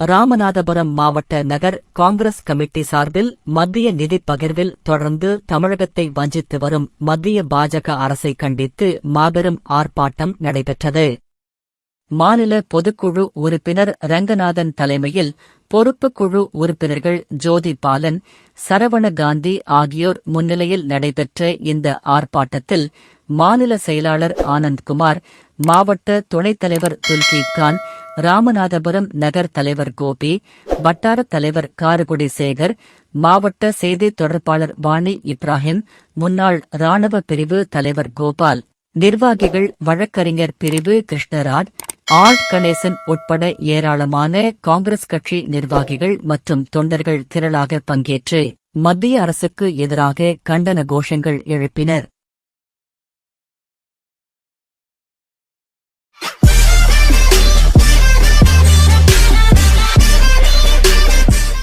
ராமநாதபுரம் மாவட்ட நகர் காங்கிரஸ் கமிட்டி சார்பில் மத்திய நிதி பகிர்வில் தொடர்ந்து தமிழகத்தை வஞ்சித்து வரும் மத்திய பாஜக அரசை கண்டித்து மாபெரும் ஆர்ப்பாட்டம் நடைபெற்றது. மாநில பொதுக்குழு உறுப்பினர் ரங்கநாதன் தலைமையில் பொறுப்புக்குழு உறுப்பினர்கள் ஜோதி பாலன் சரவண காந்தி ஆகியோர் முன்னிலையில் நடைபெற்ற இந்த ஆர்ப்பாட்டத்தில் மாநில செயலாளர் ஆனந்த்குமார் மாவட்ட துணைத் தலைவர் துல்கீத் கான் ராமநாதபுரம் நகர் தலைவர் கோபி வட்டாரத் தலைவர் காரகுடி சேகர் மாவட்ட செய்தித் தொடர்பாளர் வாணி இப்ராஹிம் முன்னாள் ராணுவ பிரிவு தலைவர் கோபால் நிர்வாகிகள் வழக்கறிஞர் பிரிவு கிருஷ்ணராஜ் ஆர். கணேசன் உட்பட ஏராளமான காங்கிரஸ் கட்சி நிர்வாகிகள் மற்றும் தொண்டர்கள் திரளாக பங்கேற்று மத்திய அரசுக்கு எதிராக கண்டன கோஷங்கள் எழுப்பினர்.